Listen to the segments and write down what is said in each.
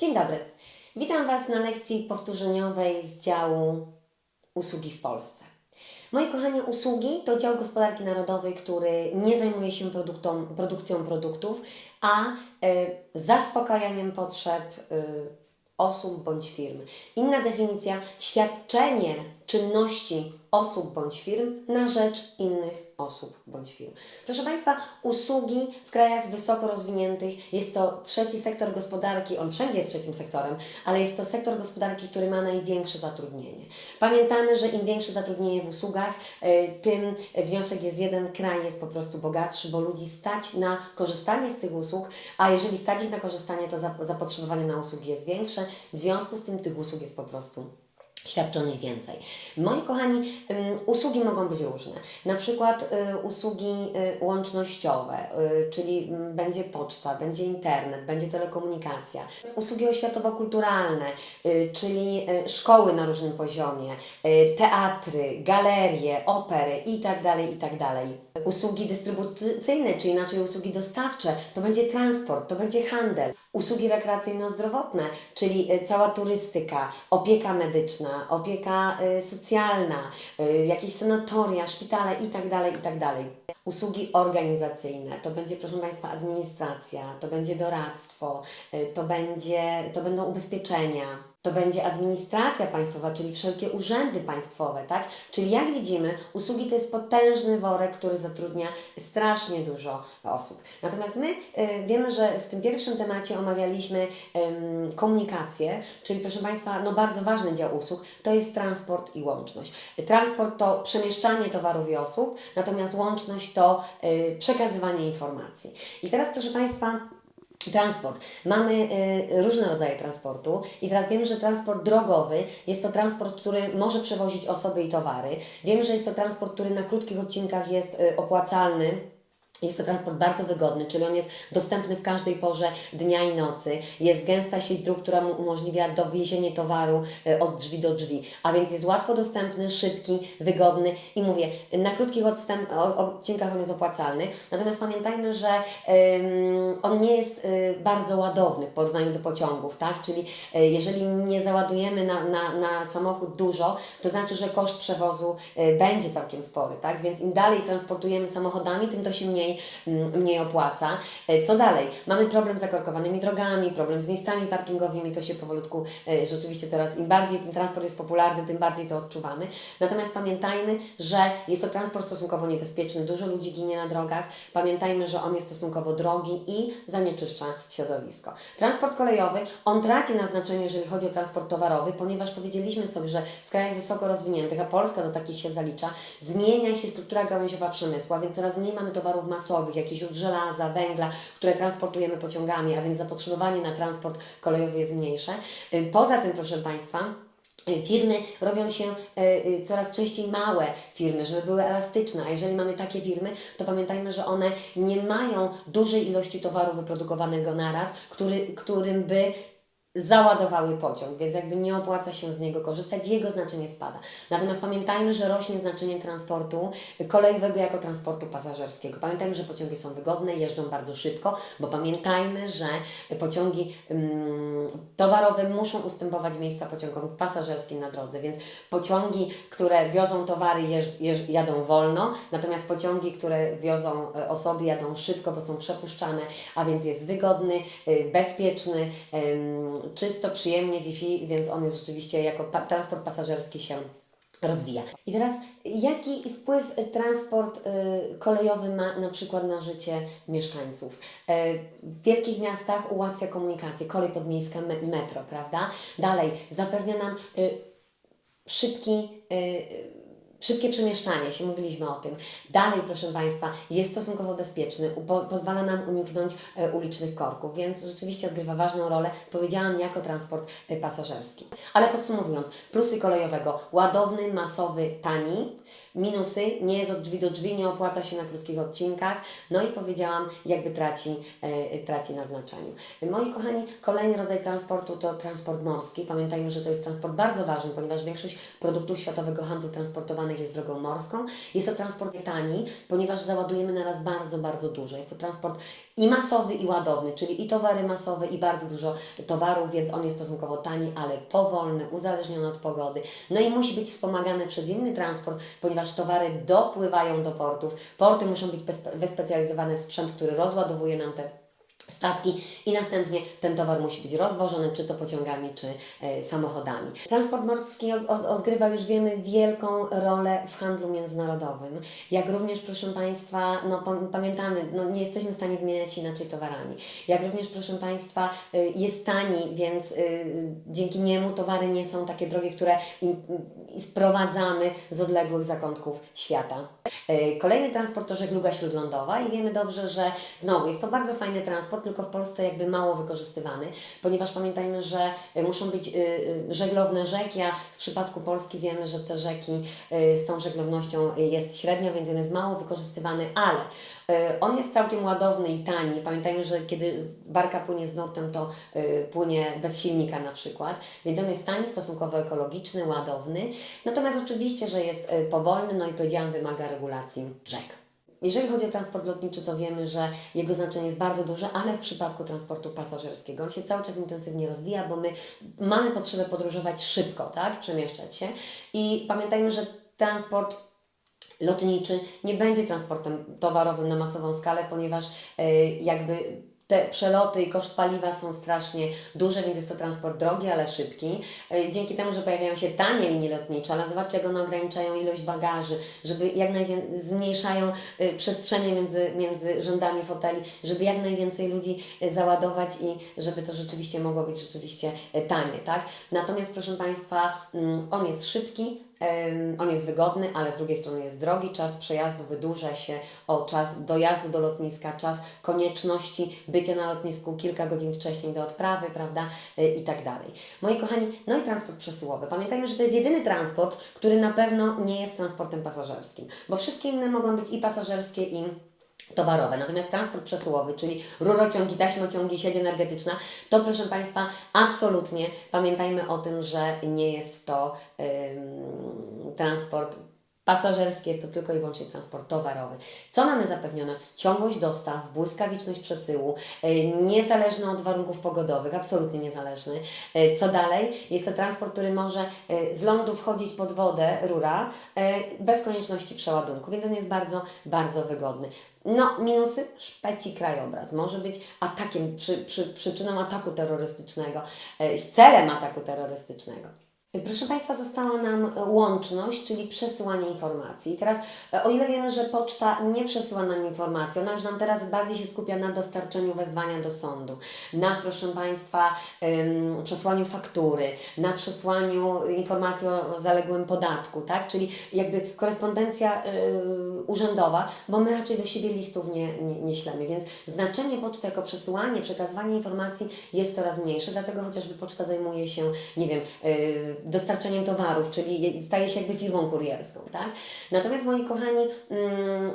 Dzień dobry. Witam Was na lekcji powtórzeniowej z działu Usługi w Polsce. Moi kochani, usługi to dział gospodarki narodowej, który nie zajmuje się produkcją produktów, a y, zaspokajaniem potrzeb y, osób bądź firm. Inna definicja świadczenie czynności osób bądź firm na rzecz innych osób bądź firm. Proszę Państwa, usługi w krajach wysoko rozwiniętych jest to trzeci sektor gospodarki, on wszędzie jest trzecim sektorem, ale jest to sektor gospodarki, który ma największe zatrudnienie. Pamiętamy, że im większe zatrudnienie w usługach, y, tym wniosek jest jeden, kraj jest po prostu bogatszy, bo ludzi stać na korzystanie z tych usług, a jeżeli stać ich na korzystanie, to zap- zapotrzebowanie na usługi jest większe, w związku z tym tych usług jest po prostu świadczonych więcej. Moi kochani, usługi mogą być różne. Na przykład y, usługi y, łącznościowe, y, czyli będzie poczta, będzie internet, będzie telekomunikacja. Usługi oświatowo-kulturalne, czyli szkoły na różnym poziomie, teatry, galerie, opery itd., itd. Usługi dystrybucyjne, czy inaczej usługi dostawcze, to będzie transport, to będzie handel. Usługi rekreacyjno-zdrowotne, czyli y, cała turystyka, opieka medyczna, opieka y, socjalna, y, jakieś sanatoria, szpitale itd., itd. Usługi organizacyjne, to będzie proszę Państwa administracja, to będzie doradztwo, to, będzie, to będą ubezpieczenia, to będzie administracja państwowa, czyli wszelkie urzędy państwowe, tak? Czyli jak widzimy, usługi to jest potężny worek, który zatrudnia strasznie dużo osób. Natomiast my y, wiemy, że w tym pierwszym temacie omawialiśmy ym, komunikację, czyli proszę Państwa, no bardzo ważny dział usług, to jest transport i łączność. Transport to przemieszczanie towarów i osób, natomiast łączność to y, przekazywanie informacji. I teraz proszę Państwa, Transport. Mamy y, różne rodzaje transportu i teraz wiemy, że transport drogowy jest to transport, który może przewozić osoby i towary. Wiemy, że jest to transport, który na krótkich odcinkach jest y, opłacalny. Jest to transport bardzo wygodny, czyli on jest dostępny w każdej porze dnia i nocy. Jest gęsta sieć dróg, która mu umożliwia dowiezienie towaru e, od drzwi do drzwi, a więc jest łatwo dostępny, szybki, wygodny i mówię, na krótkich odstęp, odcinkach on jest opłacalny. Natomiast pamiętajmy, że ym, on nie jest y, bardzo ładowny w porównaniu do pociągów, tak? Czyli y, jeżeli nie załadujemy na, na, na samochód dużo, to znaczy, że koszt przewozu y, będzie całkiem spory, tak? Więc im dalej transportujemy samochodami, tym to się mniej, mm, mniej opłaca. Y, Co dalej? Mamy problem z zakorkowanymi drogami, problem z miejscami parkingowymi, to się powolutku y, rzeczywiście coraz, im bardziej ten transport jest popularny, tym bardziej to odczuwamy. Natomiast pamiętajmy, że jest to transport stosunkowo niebezpieczny, dużo ludzi ginie na drogach. Pamiętajmy, że on jest stosunkowo drogi i zanieczyszcza środowisko. Transport kolejowy, on traci na znaczeniu, jeżeli chodzi o transport towarowy, ponieważ powiedzieliśmy sobie, że w krajach wysoko rozwiniętych, a Polska do takich się zalicza, zmienia się struktura gałęziowa przemysłu, a więc coraz mniej mamy towarów masowych, jakichś źródeł żelaza, węgla, które transportujemy pociągami, a więc zapotrzebowanie na transport kolejowy jest mniejsze. Y, Poza tym, proszę Państwa, Y, Firmy robią się y, coraz częściej małe firmy, żeby były elastyczne, a jeżeli mamy takie firmy, to pamiętajmy, że one nie mają dużej ilości towaru wyprodukowanego naraz, który, którym by załadowały pociąg, więc jakby nie opłaca się z niego korzystać, jego znaczenie spada. Natomiast pamiętajmy, że rośnie znaczenie transportu kolejowego jako transportu pasażerskiego. Pamiętajmy, że pociągi są wygodne, jeżdżą bardzo szybko, bo pamiętajmy, że pociągi mm, towarowe muszą ustępować miejsca pociągom pasażerskim na drodze, więc pociągi, które wiozą towary jeż, jeż, jadą wolno, natomiast pociągi, które wiozą e, osoby jadą szybko, bo są przepuszczane, a więc jest wygodny, y, bezpieczny, czysto, przyjemnie Wi-Fi, więc on jest rzeczywiście jako pa- transport pasażerski się rozwija. I teraz, jaki wpływ y, transport y, kolejowy ma na przykład na życie mieszkańców? E, w wielkich miastach ułatwia komunikację, kolej podmiejska, me- metro, prawda? Dalej, zapewnia nam y, szybki, y, szybkie przemieszczanie się, mówiliśmy o tym. Dalej, proszę Państwa, jest stosunkowo bezpieczny, po, pozwala nam uniknąć e, ulicznych korków, więc rzeczywiście odgrywa ważną rolę, powiedziałam, jako transport e, pasażerski. Ale podsumowując, plusy kolejowego, ładowny, masowy, tani, minusy, nie jest od drzwi do drzwi, nie opłaca się na krótkich odcinkach, no i powiedziałam, jakby traci, e, traci na znaczeniu. Moi kochani, kolejny rodzaj transportu to transport morski. Pamiętajmy, że to jest transport bardzo ważny, ponieważ większość produktów światowego handlu transportowanych jest drogą morską. Jest to transport tani, ponieważ załadujemy naraz bardzo, bardzo dużo. Jest to transport i masowy, i ładowny, czyli i towary masowe, i bardzo dużo towarów, więc on jest stosunkowo tani, ale powolny, uzależniony od pogody. No i musi być wspomagany przez inny transport, ponieważ towary dopływają do portów. Porty muszą być wyspecjalizowane w sprzęt, który rozładowuje nam te statki i następnie ten towar musi być rozwożony, czy to pociągami, czy e, samochodami. Transport morski od, od, odgrywa, już wiemy, wielką rolę w handlu międzynarodowym. Jak również, proszę Państwa, no, pam- pamiętamy, no, nie jesteśmy w stanie wymieniać się inaczej towarami. Jak również, proszę Państwa, y, jest tani, więc y, dzięki niemu towary nie są takie drogie, które i sprowadzamy z odległych zakątków świata. Y, Kolejny transport to żegluga śródlądowa i wiemy dobrze, że znowu jest to bardzo fajny transport, tylko w Polsce jakby mało wykorzystywany, ponieważ pamiętajmy, że y, muszą być y, y, żeglowne rzeki, a w przypadku Polski wiemy, że te rzeki z tą żeglownością jest średnio, więc on jest mało wykorzystywany, ale on jest całkiem ładowny i tani. Pamiętajmy, że kiedy barka płynie z nurtem, to płynie bez silnika na przykład, więc on jest tani, stosunkowo ekologiczny, ładowny. Natomiast oczywiście, że jest powolny, no i powiedziałam, wymaga regulacji rzek. Jeżeli chodzi o transport lotniczy, to wiemy, że jego znaczenie jest bardzo duże, ale w przypadku transportu pasażerskiego on się cały czas intensywnie rozwija, bo my mamy potrzebę podróżować szybko, tak? Przemieszczać się. I pamiętajmy, że transport lotniczy nie będzie transportem towarowym na masową skalę, ponieważ e, jakby te przeloty i koszt paliwa są strasznie duże, więc jest to transport drogi, ale szybki. E, Dzięki temu, że pojawiają się tanie linie lotnicze, ale zobaczcie, jak one ograniczają ilość bagaży, żeby jak najwięcej zmniejszają e, przestrzenie między, między rzędami foteli, żeby jak najwięcej ludzi e, załadować i żeby to rzeczywiście mogło być rzeczywiście tanie, tak? Natomiast proszę Państwa, mm, on jest szybki, On jest wygodny, ale z drugiej strony jest drogi. Czas przejazdu wydłuża się o czas dojazdu do lotniska, czas konieczności bycia na lotnisku kilka godzin wcześniej do odprawy, prawda? Y, I tak dalej. Moi kochani, no i transport przesyłowy. Pamiętajmy, że to jest jedyny transport, który na pewno nie jest transportem pasażerskim, bo wszystkie inne mogą być i pasażerskie, i towarowe. Natomiast transport przesyłowy, czyli rurociągi, taśmociągi, sieć energetyczna, to proszę Państwa, absolutnie pamiętajmy o tym, że nie jest to transport pasażerski, jest to tylko i wyłącznie transport towarowy. Co mamy zapewnione? Ciągłość dostaw, błyskawiczność przesyłu, y, niezależny od warunków pogodowych, absolutnie niezależny. Y, Co dalej? Jest to transport, który może y, z lądu wchodzić pod wodę, rura, bez konieczności przeładunku, więc on jest bardzo, bardzo wygodny. No, minusy, szpeci krajobraz. Może być atakiem, przy, przy, przyczyną ataku terrorystycznego, e, celem ataku terrorystycznego. Proszę Państwa, została nam e, łączność, czyli przesyłanie informacji. Teraz, e, o ile wiemy, że poczta nie przesyła nam informacji, ona już nam teraz bardziej się skupia na dostarczeniu wezwania do sądu, na, proszę Państwa, przesłaniu faktury, na przesłaniu informacji o zaległym podatku, tak? Czyli jakby korespondencja y, urzędowa, bo my raczej do siebie listów nie, nie, nie ślemy, więc znaczenie poczty jako przesyłanie, przekazywanie informacji jest coraz mniejsze, dlatego chociażby poczta zajmuje się, nie wiem, dostarczeniem towarów, czyli je- staje się jakby firmą kurierską, tak? Natomiast moi kochani, mm,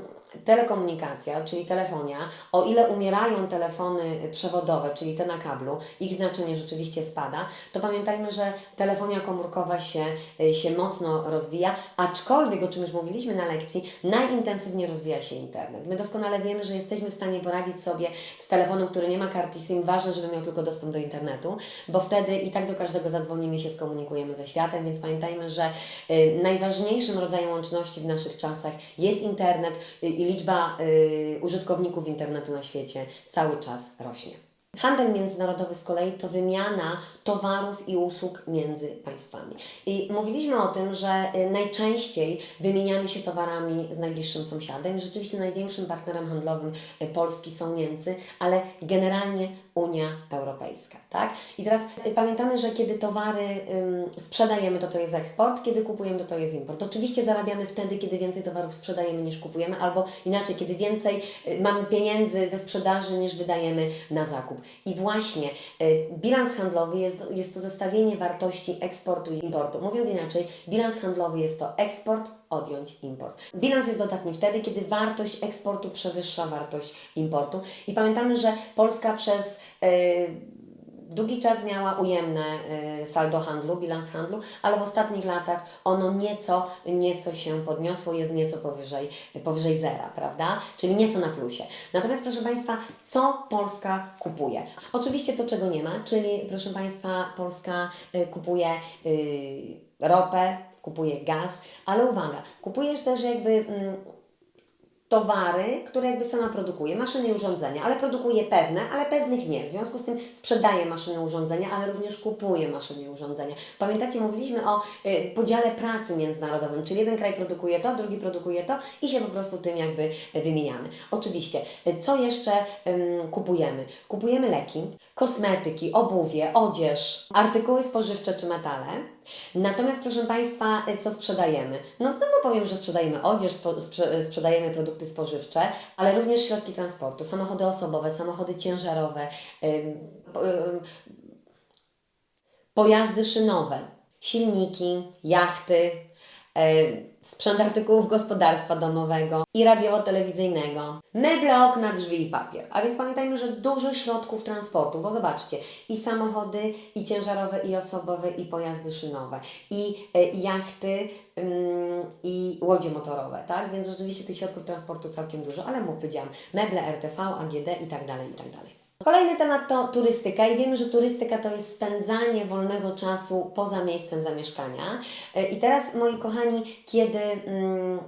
telekomunikacja, czyli telefonia, o ile umierają telefony przewodowe, czyli te na kablu, ich znaczenie rzeczywiście spada, to pamiętajmy, że telefonia komórkowa się, y, się mocno rozwija, aczkolwiek, o czym już mówiliśmy na lekcji, najintensywniej rozwija się internet. My doskonale wiemy, że jesteśmy w stanie poradzić sobie z telefonem, który nie ma karty SIM, ważne, żeby miał tylko dostęp do internetu, bo wtedy i tak do każdego zadzwonimy się skomunikujemy ze światem, więc pamiętajmy, że y, najważniejszym rodzajem łączności w naszych czasach jest internet y, liczba y, użytkowników internetu na świecie cały czas rośnie. Handel międzynarodowy z kolei to wymiana towarów i usług między państwami. I mówiliśmy o tym, że y, najczęściej wymieniamy się towarami z najbliższym sąsiadem. Rzeczywiście największym partnerem handlowym y, Polski są Niemcy, ale generalnie Unia Europejska, tak? I teraz y, pamiętamy, że kiedy towary ym, sprzedajemy, to to jest eksport, kiedy kupujemy, to to jest import. Oczywiście zarabiamy wtedy, kiedy więcej towarów sprzedajemy niż kupujemy, albo inaczej, kiedy więcej y, mamy pieniędzy ze sprzedaży niż wydajemy na zakup. I właśnie y, bilans handlowy jest, jest to zestawienie wartości eksportu i importu. Mówiąc inaczej, bilans handlowy jest to eksport, odjąć import. Bilans jest dodatni wtedy, kiedy wartość eksportu przewyższa wartość importu. I pamiętamy, że Polska przez y, długi czas miała ujemne y, saldo handlu, bilans handlu, ale w ostatnich latach ono nieco, nieco się podniosło, jest nieco powyżej, powyżej zera, prawda? Czyli nieco na plusie. Natomiast proszę Państwa, co Polska kupuje? Oczywiście to, czego nie ma, czyli proszę Państwa, Polska y, kupuje ropę, kupuje gaz, ale uwaga, kupujesz też jakby mm, towary, które jakby sama produkuje, maszyny i urządzenia, ale produkuje pewne, ale pewnych nie. W związku z tym sprzedaje maszyny i urządzenia, ale również kupuje maszyny i urządzenia. Pamiętacie, mówiliśmy o y, podziale pracy międzynarodowym, czyli jeden kraj produkuje to, drugi produkuje to i się po prostu tym jakby wymieniamy. Oczywiście, y, co jeszcze kupujemy? Kupujemy leki, kosmetyki, obuwie, odzież, artykuły spożywcze czy metale. Natomiast, proszę Państwa, y, co sprzedajemy? No znowu powiem, że sprzedajemy odzież, sprze, sprzedajemy produkty spożywcze, ale również środki transportu, samochody osobowe, samochody ciężarowe, pojazdy szynowe, silniki, jachty, sprzęt artykułów gospodarstwa domowego i radiowo-telewizyjnego, meble, okna, drzwi i papier. A więc pamiętajmy, że dużo środków transportu, bo zobaczcie, i samochody, i ciężarowe, i osobowe, i pojazdy szynowe, i e, jachty, ym, i łodzie motorowe, tak? Więc rzeczywiście tych środków transportu całkiem dużo, ale mów, powiedziałam, meble, RTV, AGD i tak dalej, i tak dalej. Kolejny temat to turystyka i wiemy, że turystyka to jest spędzanie wolnego czasu poza miejscem zamieszkania. E, I teraz, moi kochani, kiedy mm,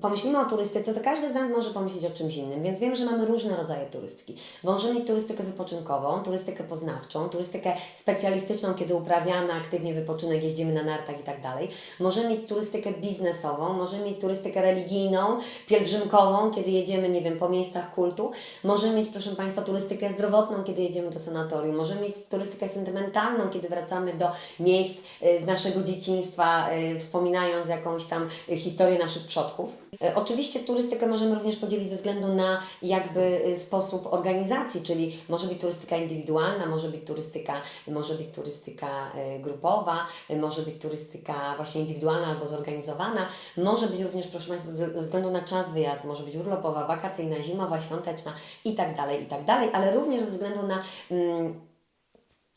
pomyślimy o turystyce, to każdy z nas może pomyśleć o czymś innym, więc wiemy, że mamy różne rodzaje turystyki. Możemy mieć turystykę wypoczynkową, turystykę poznawczą, turystykę specjalistyczną, kiedy uprawiamy aktywnie wypoczynek, jeździmy na nartach i tak dalej. Możemy mieć turystykę biznesową, możemy mieć turystykę religijną, pielgrzymkową, kiedy jedziemy, nie wiem, po miejscach kultu. Możemy mieć, proszę Państwa, turystykę zdrowotną, kiedy jedziemy do sanatorium. Możemy mieć turystykę sentymentalną, kiedy wracamy do miejsc y, z naszego dzieciństwa, y, wspominając jakąś tam y, historię naszych przodków. Y, Oczywiście turystykę możemy również podzielić ze względu na jakby y, sposób organizacji, czyli może być turystyka indywidualna, może być turystyka, może być turystyka y, grupowa, y, może być turystyka właśnie indywidualna albo zorganizowana, może być również, proszę Państwa, ze względu na czas wyjazdu, może być urlopowa, wakacyjna, zimowa, świąteczna i tak dalej, i tak dalej, ale również ze względu na mm,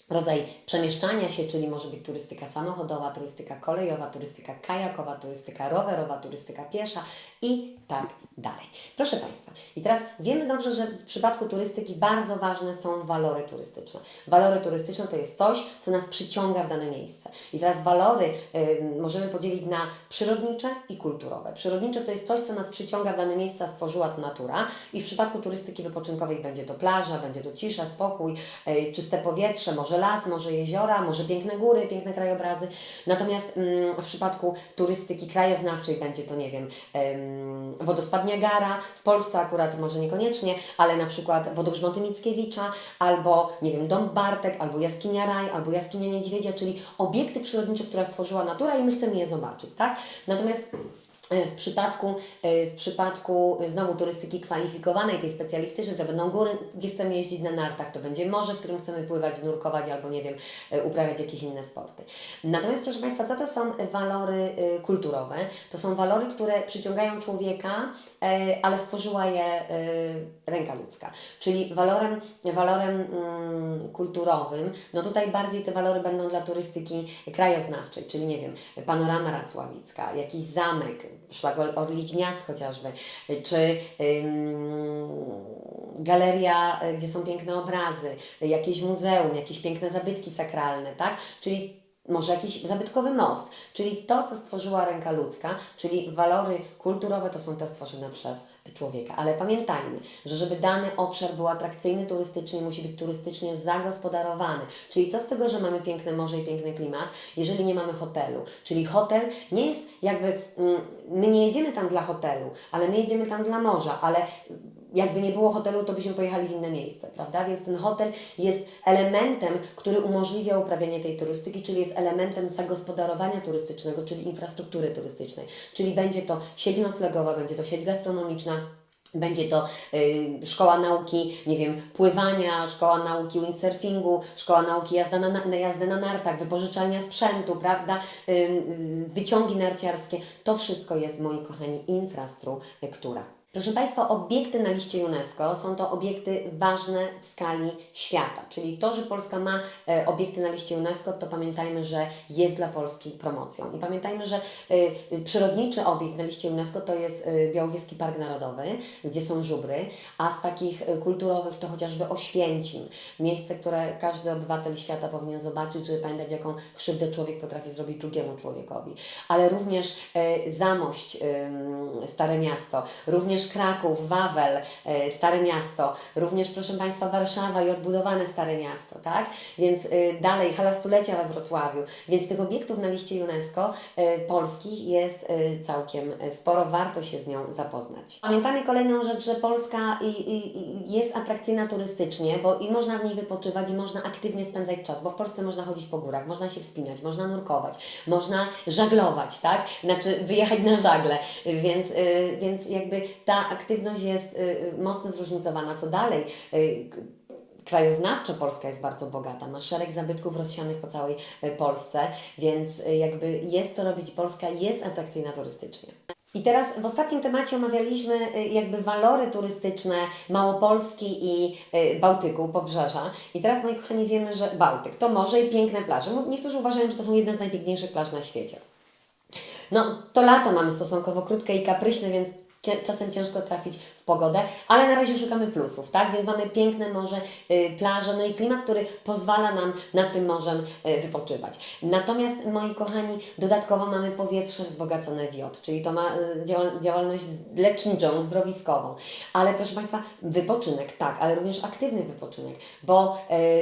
rodzaj przemieszczania się, czyli może być turystyka samochodowa, turystyka kolejowa, turystyka kajakowa, turystyka rowerowa, turystyka piesza i tak dalej. Proszę Państwa, i teraz wiemy dobrze, że w przypadku turystyki bardzo ważne są walory turystyczne. Walory turystyczne to jest coś, co nas przyciąga w dane miejsce. I teraz walory y, możemy podzielić na przyrodnicze i kulturowe. Przyrodnicze to jest coś, co nas przyciąga w dane miejsca, stworzyła to natura i w przypadku turystyki wypoczynkowej będzie to plaża, będzie to cisza, spokój, y, czyste powietrze, może las, może jeziora, może piękne góry, piękne krajobrazy. Natomiast mm, w przypadku turystyki krajoznawczej będzie to, nie wiem, em, wodospad Niagara, w Polsce akurat może niekoniecznie, ale na przykład wodogrzmoty Mickiewicza, albo, nie wiem, Dom Bartek, albo Jaskinia Raj, albo Jaskinia Niedźwiedzia, czyli obiekty przyrodnicze, które stworzyła natura i my chcemy je zobaczyć, tak? Natomiast w przypadku, e, w przypadku e, znowu turystyki kwalifikowanej, tej specjalistycznej, to będą góry, gdzie chcemy jeździć na nartach, to będzie morze, w którym chcemy pływać, nurkować albo nie wiem, e, uprawiać jakieś inne sporty. Natomiast proszę Państwa, co to są walory e, kulturowe? To są walory, które przyciągają człowieka, e, ale stworzyła je e, ręka ludzka. Czyli walorem, walorem mm, kulturowym, no tutaj bardziej te walory będą dla turystyki krajoznawczej, czyli nie wiem, panorama racławicka, jakiś zamek, szlak Or- Orlich Gniazd chociażby, czy ym, galeria, y, gdzie są piękne obrazy, jakieś muzeum, jakieś piękne zabytki sakralne, tak? Czyli może jakiś zabytkowy most, czyli to, co stworzyła ręka ludzka, czyli walory kulturowe to są te stworzone przez człowieka. Ale pamiętajmy, że żeby dany obszar był atrakcyjny turystycznie, musi być turystycznie zagospodarowany. Czyli co z tego, że mamy piękne morze i piękny klimat, jeżeli nie mamy hotelu? Czyli hotel nie jest jakby, mm, my nie jedziemy tam dla hotelu, ale my jedziemy tam dla morza, ale jakby nie było hotelu, to byśmy pojechali w inne miejsce, prawda? Więc ten hotel jest elementem, który umożliwia uprawianie tej turystyki, czyli jest elementem zagospodarowania turystycznego, czyli infrastruktury turystycznej. Czyli będzie to sieć noclegowa, będzie to sieć gastronomiczna, będzie to y, szkoła nauki, nie wiem, pływania, szkoła nauki windsurfingu, szkoła nauki jazda na, na, jazdy na nartach, wypożyczalnia sprzętu, prawda, y, y, wyciągi narciarskie. To wszystko jest, moi kochani, infrastruktura. Proszę Państwa, obiekty na liście UNESCO są to obiekty ważne w skali świata, czyli to, że Polska ma e, obiekty na liście UNESCO, to pamiętajmy, że jest dla Polski promocją. I pamiętajmy, że e, przyrodniczy obiekt na liście UNESCO to jest e, Białowieski Park Narodowy, gdzie są żubry, a z takich kulturowych to chociażby Oświęcim, miejsce, które każdy obywatel świata powinien zobaczyć, żeby pamiętać, jaką krzywdę człowiek potrafi zrobić drugiemu człowiekowi. Ale również Zamość, Stare Miasto, również Kraków, Wawel, e, Stare Miasto, również proszę Państwa Warszawa i odbudowane Stare Miasto, tak? Więc y, dalej Hala Stulecia we Wrocławiu, więc tych obiektów na liście UNESCO y, polskich jest całkiem sporo, warto się z nią zapoznać. Pamiętamy kolejną rzecz, że Polska i, i, i jest atrakcyjna turystycznie, bo i można w niej wypoczywać i można aktywnie spędzać czas, bo w Polsce można chodzić po górach, można się wspinać, można nurkować, można żaglować, tak? Znaczy wyjechać na żagle, więc, więc jakby ta aktywność jest y, y, mocno zróżnicowana. Co dalej? Y, Krajoznawczo Polska jest bardzo bogata, ma szereg zabytków rozsianych po całej Polsce, więc jakby jest co robić. Polska jest atrakcyjna turystycznie. I teraz w ostatnim temacie omawialiśmy jakby walory turystyczne Małopolski i Bałtyku, Pobrzeża. I teraz, moi kochani, wiemy, że Bałtyk to morze i piękne plaże. Niektórzy uważają, że to są jedne z najpiękniejszych plaż na świecie. No, to lato mamy stosunkowo krótkie i kapryśne, więc czasem ciężko trafić w pogodę, ale na razie szukamy plusów, tak? Więc mamy piękne morze, y, plaże, no i klimat, który pozwala nam nad tym morzem y, wypoczywać. Natomiast, moi kochani, dodatkowo mamy powietrze wzbogacone w jod, czyli to ma y, działa- działalność leczniczą, zdrowiskową. Ale proszę Państwa, wypoczynek, tak, ale również aktywny wypoczynek, bo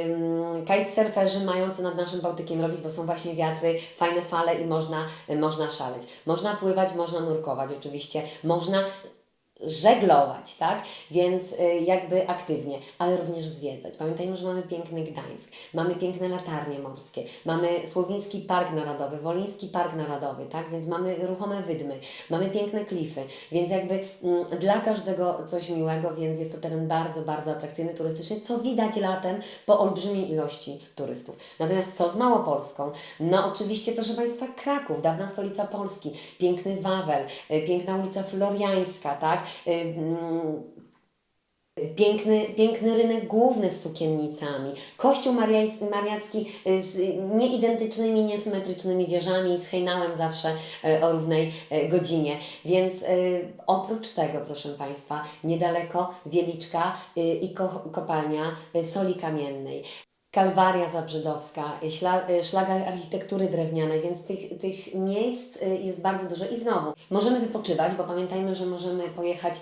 ym, kitesurferzy mają co nad naszym Bałtykiem robić, bo są właśnie wiatry, fajne fale i można, można szaleć. Można pływać, można nurkować oczywiście, można żeglować, tak? Więc y, jakby aktywnie, ale również zwiedzać. Pamiętajmy, że mamy piękny Gdańsk, mamy piękne latarnie morskie, mamy Słowiński Park Narodowy, Woliński Park Narodowy, tak? Więc mamy ruchome wydmy, mamy piękne klify, więc jakby mm, dla każdego coś miłego, więc jest to teren bardzo, bardzo atrakcyjny turystycznie, co widać latem po olbrzymiej ilości turystów. Natomiast co z Małopolską? No oczywiście, proszę Państwa, Kraków, dawna stolica Polski, piękny Wawel, y, piękna ulica Floriańska, tak? Piękny, piękny rynek główny z sukiennicami, kościół mariacki y, z nieidentycznymi, niesymetrycznymi wieżami, z hejnałem zawsze y, o równej y, godzinie. Więc y, oprócz tego, proszę Państwa, niedaleko Wieliczka y, i ko- kopalnia y, soli kamiennej. Kalwaria Zabrzydowska, y, y, szlaga architektury drewnianej, więc tych, tych miejsc y, jest bardzo dużo. I znowu, możemy wypoczywać, bo pamiętajmy, że możemy pojechać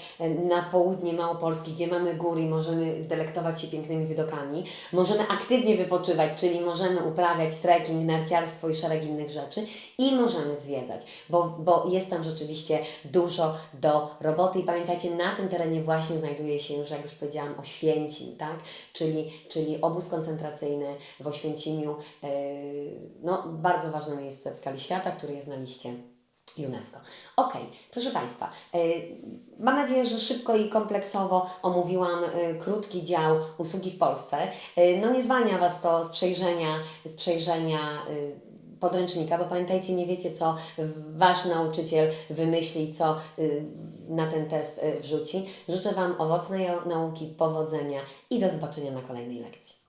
na południe Małopolski, gdzie mamy góry i możemy delektować się pięknymi widokami. Możemy aktywnie wypoczywać, czyli możemy uprawiać trekking, narciarstwo i szereg innych rzeczy. I możemy zwiedzać, bo, bo jest tam rzeczywiście dużo do roboty. I pamiętajcie, na tym terenie właśnie znajduje się już, jak już powiedziałam, Oświęcim, tak? czyli, czyli obóz koncentracyjny w Oświęcimiu. Yy, no, bardzo ważne miejsce w skali świata, który jest na liście UNESCO. Ok, proszę Państwa, yy, mam nadzieję, że szybko i kompleksowo omówiłam yy, krótki dział usługi w Polsce. No nie zwalnia Was to z przejrzenia, z przejrzenia podręcznika, bo pamiętajcie, nie wiecie, co Wasz nauczyciel wymyśli, co yy, na ten test yy, wrzuci. Życzę Wam owocnej nauki, powodzenia i do zobaczenia na kolejnej lekcji.